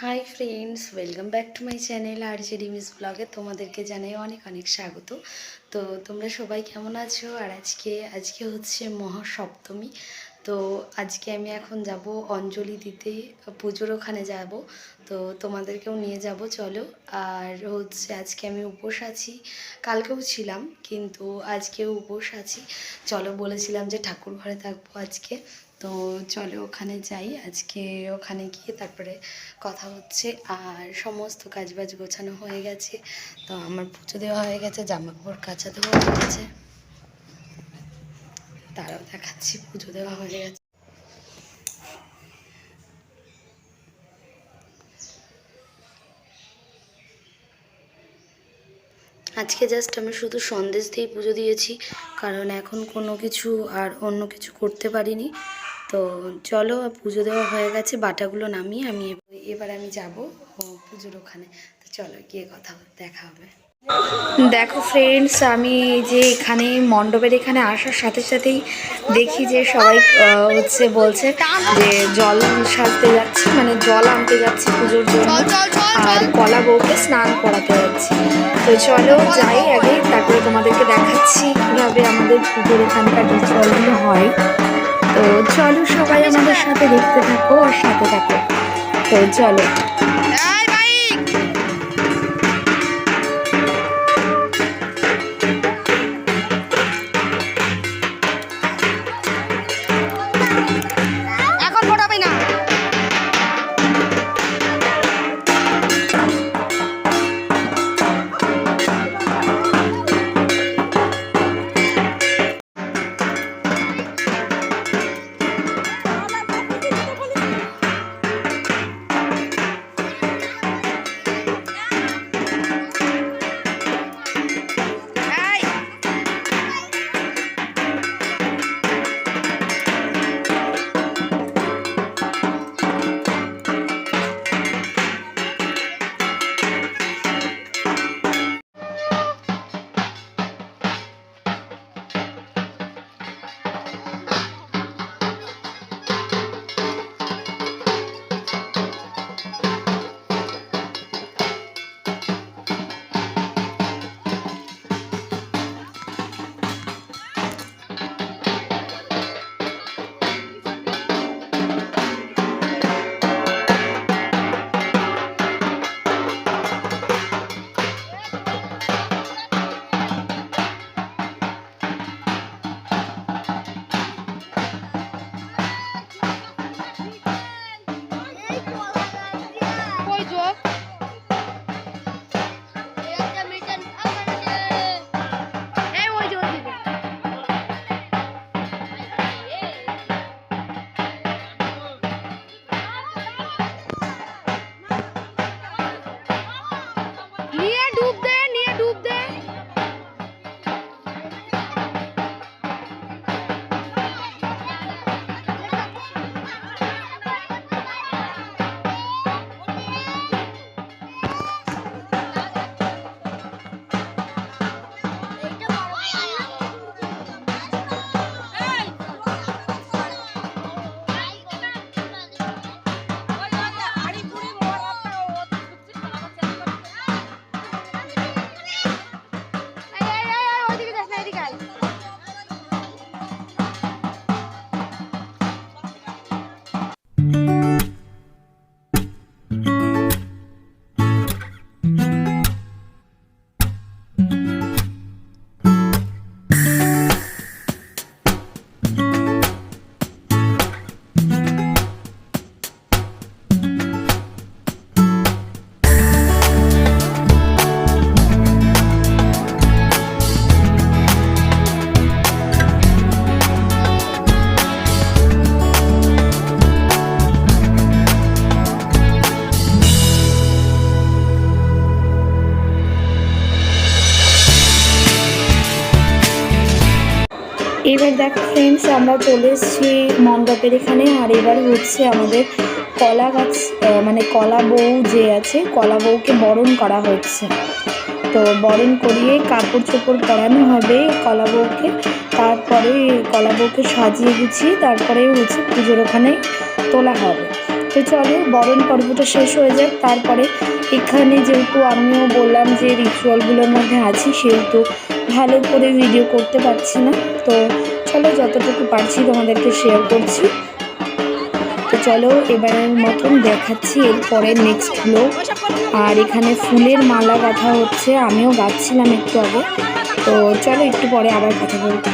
Hi friends welcome back to my channel R J ডিমিস ব্লগে তোমাদেরকে জানাই অনেক অনেক স্বাগত। তো তোমরা সবাই কেমন আছো? আর আজকে আজকে হচ্ছে মহাসপ্তমী। তো আজকে আমি এখন যাব অঞ্জলি দিতে, পুজোর ওখানে যাব। তো তোমাদেরকেও নিয়ে যাব, চলো। আর হচ্ছে আজকে আমি উপোস আছি। কালকেও ছিলাম, কিন্তু আজকেও উপোস আছি। চলো বলেছিলাম যে ঠাকুর ঘরে থাকব আজকে। তো চলো ওখানে যাই। আজকে ওখানে গিয়ে তারপরে কথা হচ্ছে। আর সমস্ত কাজবাজ গোছানো হয়ে গেছে। তো আমার পুজো দেওয়া হয়ে গেছে জামা কাপড় কাচা দেওয়া হয়ে গেছে। তারাও দেখাচ্ছি, পুজো দেওয়া হয়ে গেছে। আজকে জাস্ট আমি শুধু সন্দেশ দিয়েই পুজো দিয়েছি। কারণ এখন কোনো কিছু আর অন্য কিছু করতে পারিনি। তো চলো পুজো দেওয়া হয়ে গেছে বাটাগুলো নামিয়ে আমি এব- এবার আমি যাব পুজোর ওখানে। তো চলো গিয়ে কথা দেখা হবে। দেখো ফ্রেন্ডস আমি যে এখানে মণ্ডপের এখানে আসার সাথে সাথেই দেখি যে সবাই হচ্ছে বলছে যে জল সাজতে যাচ্ছি মানে জল আনতে যাচ্ছি পুজোর জন্য। আর কলা বউকে স্নান করাতে যাচ্ছি। তো চলো যাই আগে তারপরে তোমাদেরকে দেখাচ্ছি কীভাবে আমাদের পুজোর এখানকার রিচুয়ালগুলো হয়। তো চলো সবাই আমাদের সাথে দেখতে থাকো আর সাথে থাকো। তো চলো। ফ্রেন্ডস আমরা চলে এসেছি মণ্ডপের এখানে। আর এবার হচ্ছে আমাদের কলা গাছ মানে কলা বউ যে আছে, কলা বউকে বরণ করা হচ্ছে। তো বরণ করিয়ে কাপড় চোপড় পরানো হবে কলা বউকে। তারপরে কলা বউকে সাজিয়ে গুছিয়ে তারপরে হচ্ছে পুজোর ওখানে তোলা হবে। তো চলো, বরণ পর্বটা শেষ হয়ে যাক। তারপরে এখানে যেহেতু আমিও বললাম যে রিচুয়ালগুলোর মধ্যে আছি, সেহেতু ভালো করে ভিডিও করতে পারছি না। তো চলো, যতটুকু পারছি তোমাদেরকে শেয়ার করছি। তো চলো, এবারের মতন দেখাচ্ছি এরপরে নেক্সট ব্লগ আর এখানে ফুলের মালা গাঁথা হচ্ছে, আমিও গাচ্ছিলাম একটু আগে। তো চলো, একটু পরে আবার কথা বলব।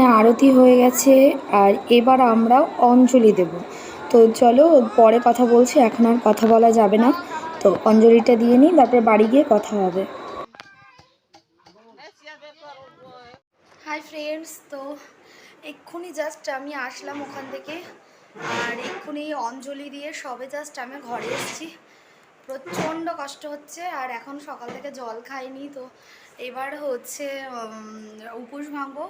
এখানে আরতি হয়ে গেছে আর এবার আমরা অঞ্জলি দেব। তো চলো, পরে কথা বলছি, এখন আর কথা বলা যাবে না। তো অঞ্জলিটা দিয়ে নিই, তারপরে বাড়ি গিয়ে কথা হবে। হাই ফ্রেন্ডস তো এক্ষুনি জাস্ট আমি আসলাম ওখান থেকে। আর এক্ষুনি অঞ্জলি দিয়ে সবে জাস্ট আমি ঘরে এসেছি। প্রচণ্ড কষ্ট হচ্ছে, আর এখন সকাল থেকে জল খাইনি, তো এবার হচ্ছে উপোস ভাঙবো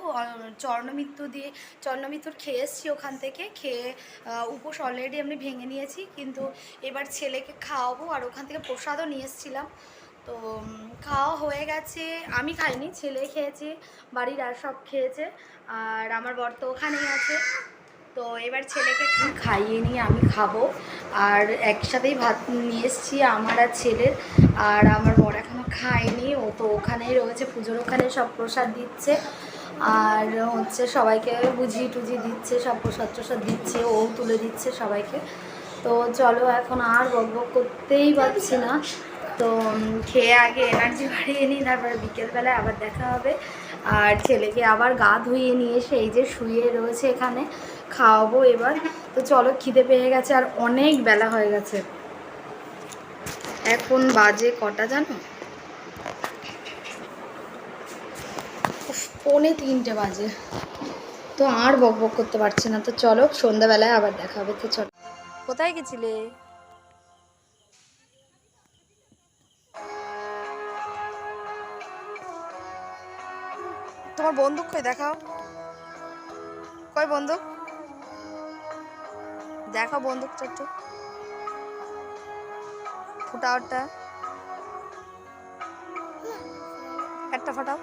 চর্ণমিত্র দিয়ে, চর্ণমিত্র খেয়ে এসছি ওখান থেকে, খেয়ে উপোস অলরেডি আমি ভেঙে নিয়েছি, কিন্তু এবার ছেলেকে খাওয়াবো, আর ওখান থেকে প্রসাদও নিয়ে এসেছিলাম। তো খাওয়া হয়ে গেছে, আমি খাইনি, ছেলে খেয়েছে, বাড়ির আর সব খেয়েছে, আর আমার বর তো ওখানেই আছে। তো এবার ছেলেকে খাইয়ে নিয়ে আমি খাব। আর একসাথেই ভাত নিয়ে এসেছি আমার আর ছেলের। আর আমার বর এখনও খায়নি, ও তো ওখানেই রয়েছে, পুজোর ওখানে সব প্রসাদ দিচ্ছে। আর হচ্ছে সবাইকে বুঝিয়ে টুজিয়ে দিচ্ছে, সব প্রসাদ টসাদ দিচ্ছে, ও তুলে দিচ্ছে সবাইকে। তো চলো এখন আর বক বক করতেই পারছি না। তো খেয়ে আগে এনার্জি বাড়িয়ে নিই, তারপরে বিকেলবেলায় আবার দেখা হবে। আর ছেলেকে আবার গা ধুইয়ে নিয়ে এসে এই যে শুয়ে রয়েছে এখানে। খাওয়াবো এবার। তো চলো খিদে পেয়ে গেছে আর অনেক বেলা হয়ে গেছে। এখন বাজে কটা জানো? পৌনে তিনটে বাজে। তো আর বক বক করতে পারছি না। তো চলো সন্ধ্যাবেলায় আবার দেখা হবে। তো চলো। কোথায় গেছিলে? তোমার বন্দুক কই? দেখাও। কই বন্দুক? দেখাও বন্দুকটা একটু ফুটাও একটা। একটা ফাটাও।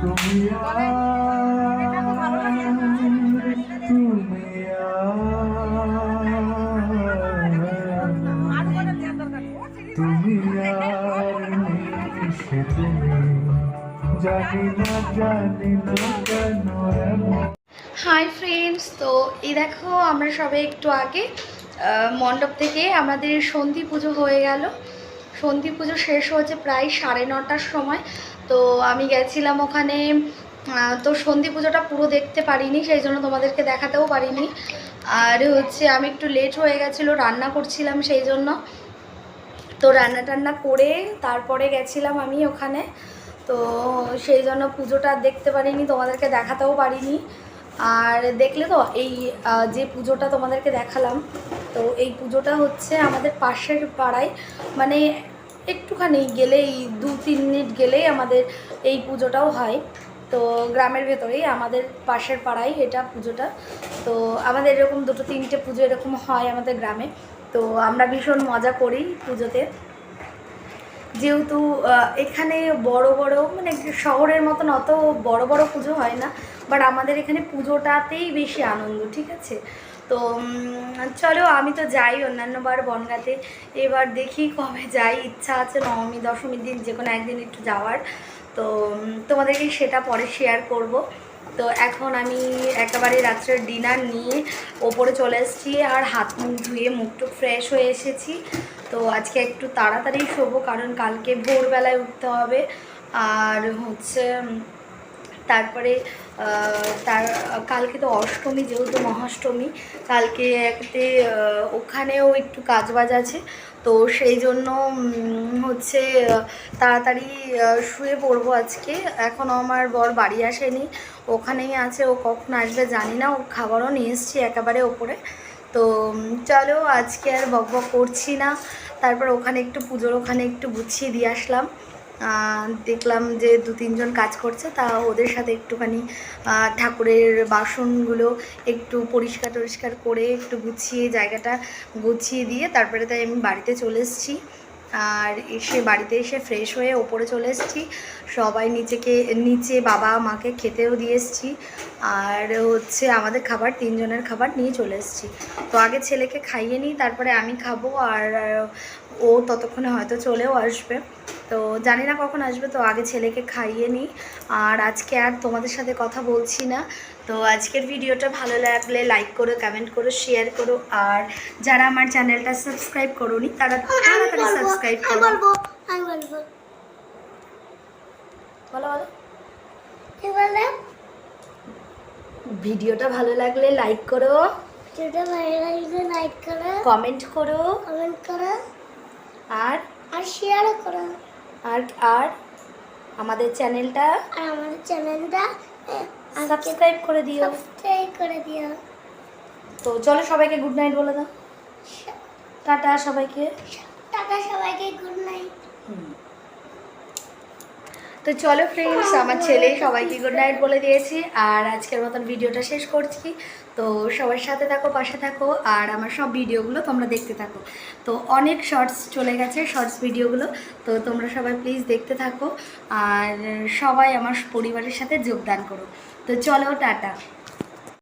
তুমি তুমি হাই ফ্রেন্ডস তো এই দেখো, আমরা সবে একটু আগে মণ্ডপ থেকে আমাদের সন্ধি পুজো হয়ে গেল। সন্ধি পুজো শেষ হয়েছে প্রায় সাড়ে নটার সময়। তো আমি গেছিলাম ওখানে তো সন্ধি পুজোটা পুরো দেখতে পারিনি, সেই জন্য তোমাদেরকে দেখাতেও পারিনি। আর হচ্ছে আমি একটু লেট হয়ে গেছিল, রান্না করছিলাম সেই জন্য। তো রান্না টান্না করে তারপরে গেছিলাম আমি ওখানে। তো সেই জন্য পুজোটা দেখতে পারিনি, তোমাদেরকে দেখাতেও পারিনি। আর দেখলে তো এই যে পুজোটা তোমাদেরকে দেখালাম, তো এই পুজোটা হচ্ছে আমাদের পাশের পাড়ায় মানে একটুখানি গেলেই, দু তিন মিনিট গেলেই আমাদের এই পুজোটাও হয়। তো গ্রামের ভেতরেই আমাদের পাশের পাড়ায় এটা পুজোটা। তো আমাদের এরকম দুটো তিনটে পুজো এরকম হয় আমাদের গ্রামে। তো আমরা ভীষণ মজা করি পুজোতে। যেহেতু এখানে বড় বড় মানে শহরের মতন অত বড় বড় পুজো হয় না বাট আমাদের এখানে পুজোটাতেই বেশি আনন্দ, ঠিক আছে? তো চলো আমি তো যাই অন্যান্যবার বনগাতে। এবার দেখি কবে যাই, ইচ্ছা আছে নবমী, দশমীর দিন যে কোনো একদিন একটু যাওয়ার। তো তোমাদেরকে সেটা পরে শেয়ার করব। তো এখন আমি একেবারে রাত্রের ডিনার নিয়ে ওপরে চলে এসেছি আর হাত মুখ ধুয়ে মুখটুক ফ্রেশ হয়ে এসেছি। তো আজকে একটু তাড়াতাড়ি শোবো, কারণ কালকে ভোরবেলায় উঠতে হবে। আর হচ্ছে তারপরে তার, কালকে তো অষ্টমী যেহেতু মহাষ্টমী, কালকে একতে ওখানেও একটু কাজ বাজ আছে। তো সেই জন্য হচ্ছে, তাড়াতাড়ি শুয়ে পড়ব আজকে। এখনও আমার বর বাড়ি আসেনি। ওখানেই আছে, ও কখন আসবে জানি না। ও খাবারও নিয়ে এসছি একেবারে ওপরে। তো চলো আজকে আর বক বক করছি না। তারপর ওখানে একটু পুজোর ওখানে একটু গুছিয়ে দিয়ে আসলাম। দেখলাম যে দু তিনজন কাজ করছে, তা ওদের সাথে একটুখানি ঠাকুরের বাসনগুলো একটু পরিষ্কার টরিষ্কার করে একটু গুছিয়ে জায়গাটা গুছিয়ে দিয়ে, তারপরে তাই আমি বাড়িতে চলে এসেছি। আর এসে বাড়িতে এসে ফ্রেশ হয়ে ওপরে চলে এসেছি। সবাই নিচেকে নিচে বাবা মাকে খেতেও দিয়ে এসেছি। আর হচ্ছে আমাদের খাবার, তিনজনের খাবার নিয়ে চলে এসেছি। তো আগে ছেলেকে খাইয়ে নিই, তারপরে আমি খাব আর ও ততক্ষণে হয়তো চলেও আসবে। তো জানি না কখন আসবে, তো আগে ছেলেকে খাইয়ে নিই। আর আজকে আর তোমাদের সাথে কথা বলছি না। তো আজকের ভিডিওটা ভালো লাগলে লাইক করো কমেন্ট করো শেয়ার করো আর যারা আমার চ্যানেলটা সাবস্ক্রাইব করোনি তারা তাড়াতাড়ি সাবস্ক্রাইব করো। বলব আমি বলব। বলো বলো। কি ভিডিওটা ভালো লাগলে লাইক করো। ভালো লাগলে লাইক করো। কমেন্ট করো। কমেন্ট করো। আর? আর শেয়ার করো। আর আর আমাদের চ্যানেলটা আর আমাদের চ্যানেলটা সাবস্ক্রাইব করে দিও। সাবস্ক্রাইব করে দিও। তো চলো সবাইকে গুড নাইট বলে দাও। টাটা সবাইকে। টাটা সবাইকে গুড নাইট তো চলো ফ্রেন্ডস আমার ছেলে সবাইকে গুড নাইট বলে দিয়েছি। আর আজকের মতন ভিডিওটা শেষ করছি। তো সবার সাথে থাকো পাশে থাকো আর আমার সব ভিডিওগুলো তোমরা দেখতে থাকো। তো অনেক শর্টস চলে গেছে শর্টস ভিডিওগুলো। তো তোমরা সবাই প্লিজ দেখতে থাকো। আর সবাই আমার পরিবারের সাথে যোগদান করো। তো চলো টাটা।